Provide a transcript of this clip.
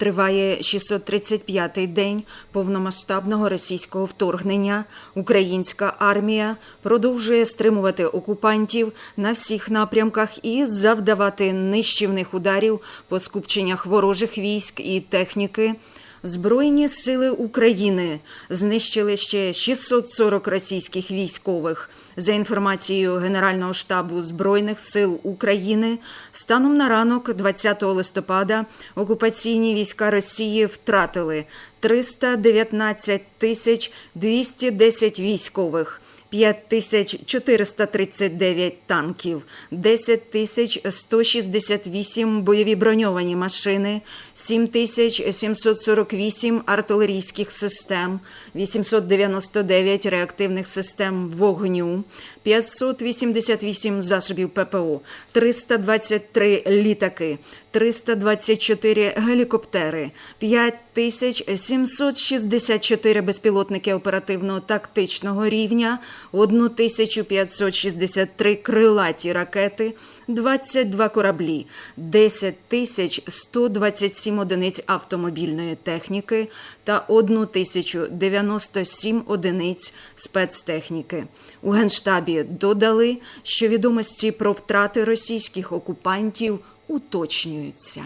Триває 635-й день повномасштабного російського вторгнення. Українська армія продовжує стримувати окупантів на всіх напрямках і завдавати нищівних ударів по скупченнях ворожих військ і техніки. Збройні сили України знищили ще 640 російських військових. За інформацією Генерального штабу Збройних сил України, станом на ранок 20 листопада окупаційні війська Росії втратили 319 тисяч 210 військових. 5439 танків, 10 тисяч 168 бойові броньовані машини, 7748 артилерійських систем, 899 реактивних систем вогню, 588 засобів ППО, 323 літаки, 324 гелікоптери, 5764 безпілотники оперативно-тактичного рівня, 1563 крилаті ракети, 22 кораблі, 10 127 одиниць автомобільної техніки та 1097 одиниць спецтехніки. У Генштабі додали, що відомості про втрати російських окупантів уточнюються.